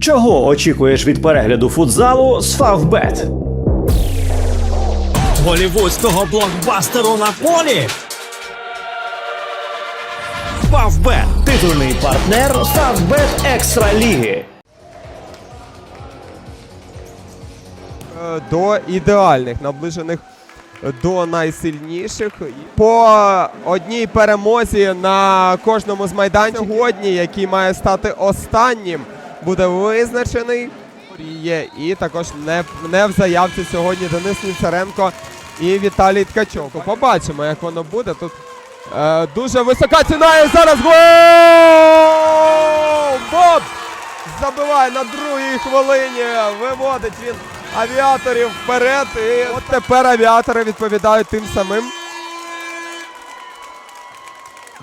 Чого очікуєш від перегляду футзалу з Фавбет? голівудського блокбастеру на полі. Фавбет. Титульний партнер Фавбет Екстра Ліги. Е, до ідеальних, наближених до найсильніших. По одній перемозі на кожному з майданчиків сьогодні, який має стати останнім, буде визначений. Є і також не, не в заявці сьогодні Денис Ніцаренко і Віталій Ткачов. Побачимо, як воно буде. Тут е, дуже висока ціна і зараз гол! Боб! Забиває на другій хвилині. Виводить він авіаторів вперед. І от тепер авіатори відповідають тим самим.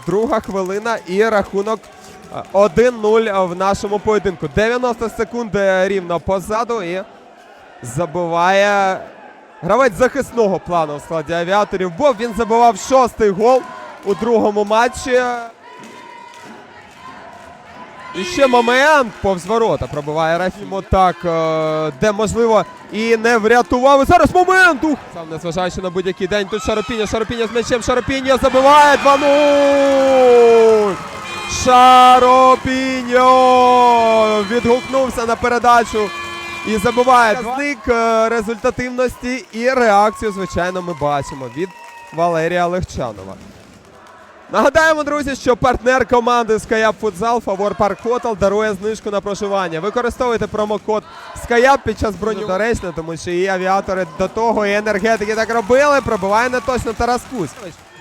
Друга хвилина і рахунок 1-0 в нашому поєдинку. 90 секунд е, рівно позаду і забиває гравець захисного плану в складі авіаторів. Бо він забивав шостий гол у другому матчі. І ще момент повз ворота пробиває Рафімо так, е, де можливо і не врятував. Зараз момент! Ух! Сам незважаючи на будь-який день. Тут Шаропіння, Шаропіння з м'ячем, Шаропіння забиває 2-0! Шаропіньо відгукнувся на передачу і забиває. Зник е, результативності і реакцію, звичайно, ми бачимо від Валерія Легчанова. Нагадаємо, друзі, що партнер команди Skyap Futsal Фавор Парк Хотел дарує знижку на проживання. Використовуйте промокод Skyap під час бронювання. Доречно, тому що і авіатори до того, і енергетики так робили. Пробиває не точно Тарас Кузь.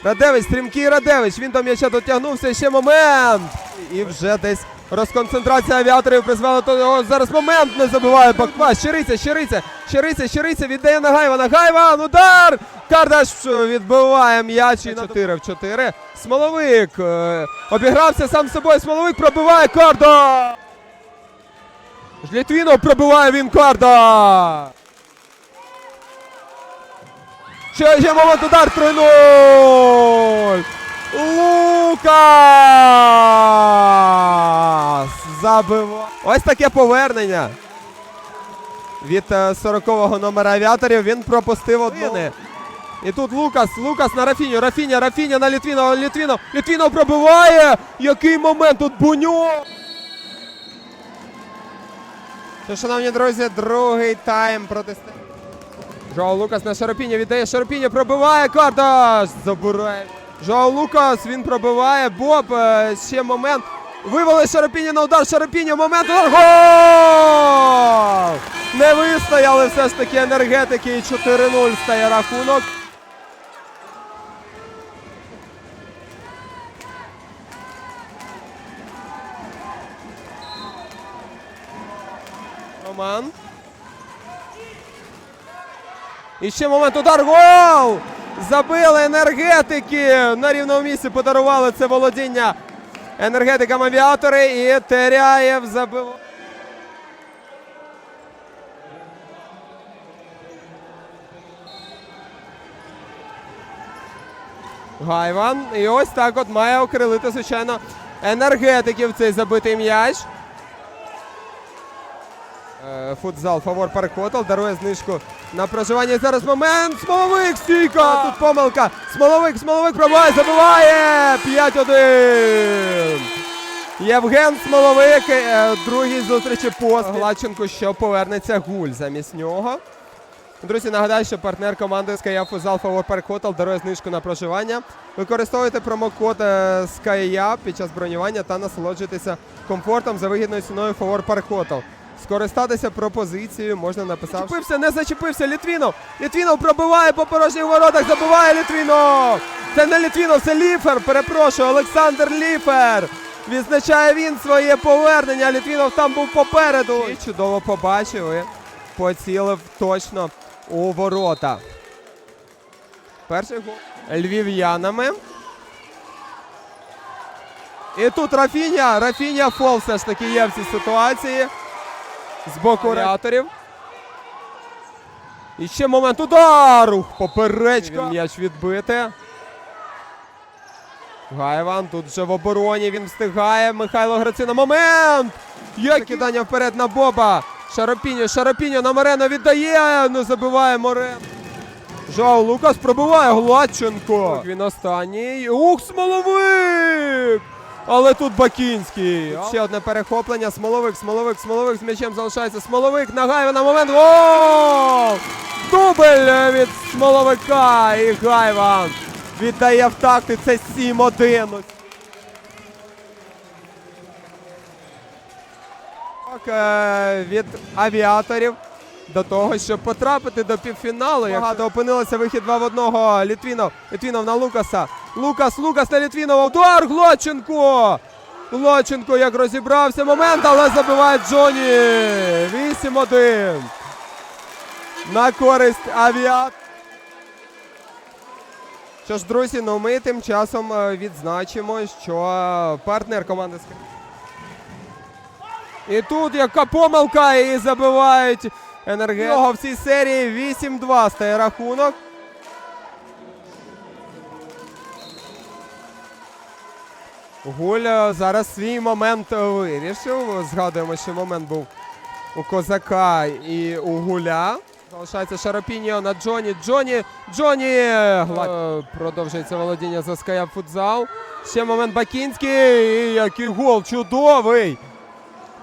Радевич, стрімкий Радевич. Він до м'яча дотягнувся. Ще момент. І вже десь розконцентрація авіаторів призвела до того. Зараз момент не забиває Баква. Щириця, щириця, щириця, щириця. Віддає Нагайва. Нагайван. Удар! Кардаш відбиває м'яч і на 4 в 4. Смоловик е, обігрався сам собою. Смоловик пробиває Карда. Жлітвінов пробиває він Карда. Ще є момент удар 3-0. Лукас забиває. Ось таке повернення. Від е, 40-го номера авіаторів він пропустив одну. І тут Лукас, Лукас на Рафіню, Рафіня, Рафіня на Літвінова, Літвінов, Літвінов пробиває! Який момент тут Буньо! Шановні друзі, другий тайм проти Ст- Жоу Лукас на Шарапіння віддає Шарапіння, пробиває Кардаш! Забирає. Жоу Лукас, він пробиває, Боб, е, ще момент. Вивели Шарапіння на удар, Шарапіння, момент, удар, гол! Не вистояли все ж таки енергетики і 4-0 стає рахунок. Роман. І ще момент удар. Гол! Забили енергетики. На рівному місці подарували це володіння енергетикам авіатори. І Теряєв забив. Гайван. І ось так от має окрилити, звичайно, енергетиків цей забитий м'яч. Е, Футзал Фавор Парк Хотел дарує знижку на проживання. Зараз момент. Смоловик стійка. Тут помилка. Смоловик, Смоловик пробиває, забиває. 5-1. Євген Смоловик. е, Другий зустрічі пост. Гладченко, що повернеться гуль замість нього. Друзі, нагадаю, що партнер команди SkyUp Парк Хотел дарує знижку на проживання. Використовуйте промокод е, SkyUp під час бронювання та насолоджуйтеся комфортом за вигідною ціною Фавор Парк Хотел. Скористатися пропозицією можна написати. Зачепився, не зачепився. Літвінов. Літвінов пробиває по порожніх воротах. Забиває Літвінов. Це не Літвінов, це Ліфер. Перепрошую, Олександр Ліфер. Відзначає він своє повернення. Літвінов там був попереду. І чудово побачив і поцілив точно у ворота. Перший гол львів'янами. І тут Рафіня. Рафіня фол все ж таки є в цій ситуації. З боку реаторів. І ще момент удару. Поперечка. Він М'яч відбити. Гайван тут вже в обороні. Він встигає. Михайло Грацина. Момент! Як кидання вперед на Боба. Шарапіньо, Шарапіньо на Морено віддає, не забиває Морено. Жау Лукас пробиває Гладченко. Він останній. Ух, Смоловик! Але тут Бакінський. Ще одне перехоплення. Смоловик, Смоловик, Смоловик з м'ячем залишається. Смоловик нагайва на момент. Гол! Дубль від Смоловика. І Гайва віддає в такти. Це 7-1. Е, від авіаторів до того, щоб потрапити до півфіналу. Багато опинилося вихід 2 в 1. Літвінов. Літвінов на Лукаса. Лукас, Лукас на Літвінова. Удар Глоченко! Глоченко як розібрався момент, але забиває Джоні. 8-1. На користь авіат. Що ж, друзі, ну ми тим часом е, відзначимо, що партнер команди і тут яка помилка і забивають енергетику. В цій серії 8-2 стає рахунок. Гуль е, зараз свій момент е, вирішив. Згадуємо, що момент був у Козака і у Гуля. Залишається Шарапіньо на Джоні. Джоні, Джоні! Гла- Е, Продовжується володіння за Ская футзал. Ще момент Бакінський. Який гол чудовий!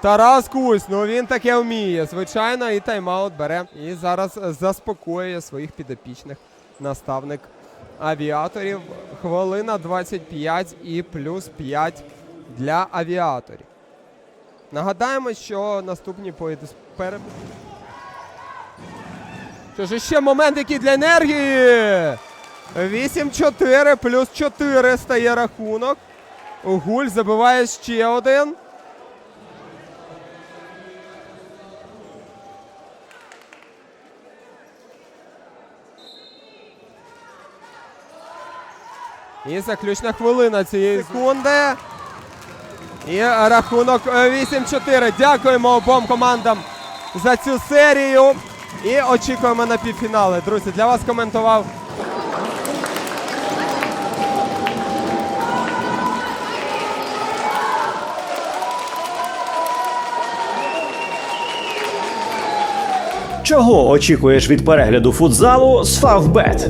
Тарас Кусь, ну він таке вміє, звичайно, і тайм-аут бере. І зараз заспокоює своїх підопічних наставник авіаторів. Хвилина 25 і плюс 5 для авіаторів. Нагадаємо, що наступні поїде перед. Що ж ще момент, який для енергії. 8-4 плюс 4 стає рахунок. Гуль забиває ще один. І заключна хвилина цієї секунди. І рахунок е, 8-4. Дякуємо обом командам за цю серію. І очікуємо на півфінали. Друзі, для вас коментував. Чого очікуєш від перегляду футзалу з Фавбет?